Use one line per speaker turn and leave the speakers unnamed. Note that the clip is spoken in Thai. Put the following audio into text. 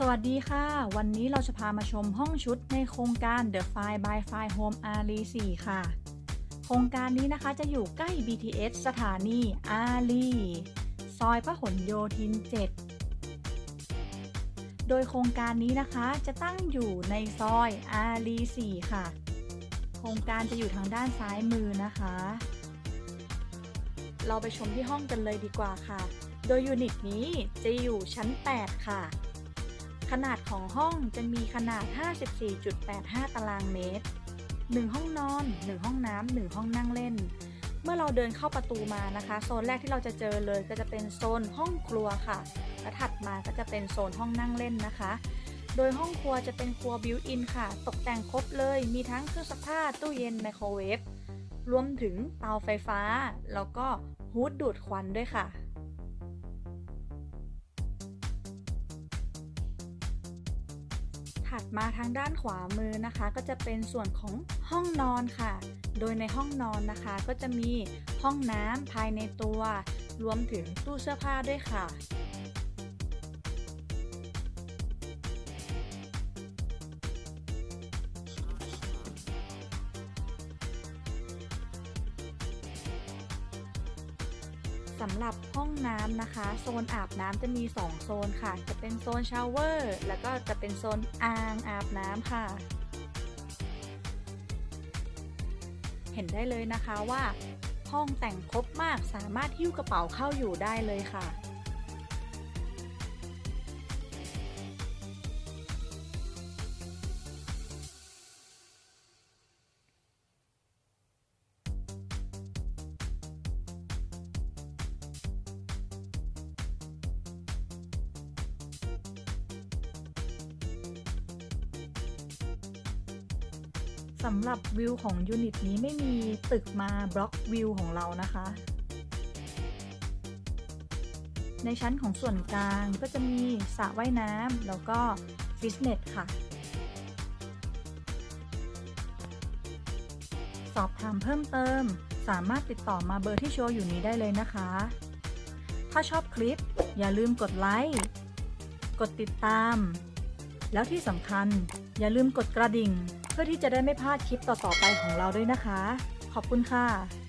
สวัสดีค่ะ วันนี้เราจะพามาชมห้องชุดในโครงการ The File by File Home r รี4ค่ะ โครงการนี้นะคะจะอยู่ใกล้ BTS สถานีอารีซอยพหลโยธิน 7 โดยโครงการนี้นะคะจะตั้งอยู่ในซอยอารี4ค่ะ โครงการจะอยู่ทางด้านซ้ายมือนะคะ เราไปชมที่ห้องกันเลยดีกว่าค่ะ โดยยูนิตนี้จะอยู่ชั้น 8 ค่ะ ขนาดของห้องจะมีขนาด 54.85 ตารางเมตร 1 ห้องนอน 1 ห้องน้ำ1ห้องนั่งเล่น เมื่อเราเดินเข้าประตูมานะคะ โซนแรกที่เราจะเจอเลยก็จะเป็นโซนห้องครัวค่ะ และถัดมาก็จะเป็นโซนห้องนั่งเล่นนะคะ โดยห้องครัวจะเป็นครัวบิวอินค่ะ ตกแต่งครบเลย มีทั้งเครื่องซักผ้า ตู้เย็น ไมโครเวฟ รวมถึงเตาไฟฟ้า แล้วก็ฮูดดูดควันด้วยค่ะ ถัดมาทางด้านขวามือนะคะ ก็จะเป็นส่วนของห้องนอนค่ะ โดยในห้องนอนนะคะ ก็จะมีห้องน้ำภายในตัว รวมถึงตู้เสื้อผ้าด้วยค่ะ สำหรับห้องน้ำนะคะ โซนอาบน้ำจะมี 2 โซนค่ะ จะเป็นโซนชาวเวอร์แล้วก็จะเป็นโซนอ่างอาบน้ำค่ะ เห็นได้เลยนะคะว่า ห้องแต่งครบมากสามารถหิ้วกระเป๋าเข้าอยู่ได้เลยค่ะ สำหรับวิวของยูนิตนี้ไม่มีตึกมาบล็อกวิวของเรานะคะ ในชั้นของส่วนกลางก็จะมีสระว่ายน้ำแล้วก็ฟิตเนสค่ะ สอบถามเพิ่มเติม สามารถติดต่อมาเบอร์ที่โชว์อยู่นี้ได้เลยนะคะ ถ้าชอบคลิปอย่าลืมกดไลค์ กดติดตาม แล้วที่สำคัญอย่าลืมกดกระดิ่ง พื่อที่จะได้ไม่พลาดคลิปต่อๆไปของเราด้วยนะคะ ขอบคุณค่ะ